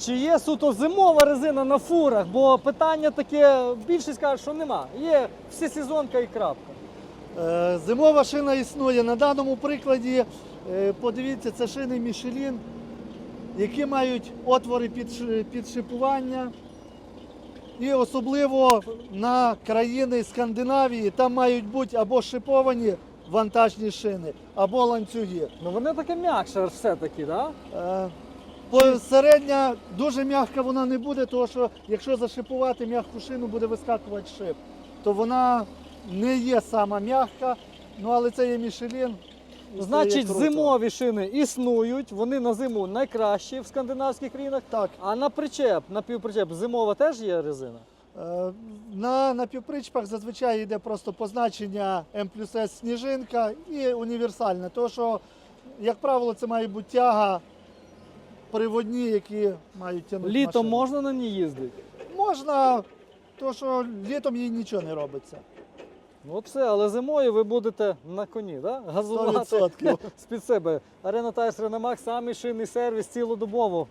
Чи є суто зимова резина на фурах? Бо питання таке, більшість каже, що нема. Є всесезонка і крапка. Е, Зимова шина існує. На даному прикладі, е, подивіться, це шини Мішелін, які мають отвори під, під шипування. І особливо на країни Скандинавії там мають бути або шиповані вантажні шини, або ланцюги. Ну вони таке м'якше все-таки, так? Да? Е, по- Середня дуже м'яка вона не буде, тому що якщо зашипувати м'яку шину, буде вискакувати шип, то вона не є сама м'яка, ну але це є Мішелін. і це Значить, є круто. зимові шини існують, вони на зиму найкращі в скандинавських країнах. Так, А на причеп, на півпричеп, зимова теж є резина? е, на напівпричпах зазвичай йде просто позначення М плюс С сніжинка і універсальне. Тому що, як правило, це має бути тяга приводні, які мають тягнути. Літом машину. можна на ній їздити? Можна, тому що літом їй нічого не робиться. Ну все, але зимою ви будете на коні, да? газувати 100%. з-під себе. Арена Тайс Ренемак, самий шинний сервіс цілодобово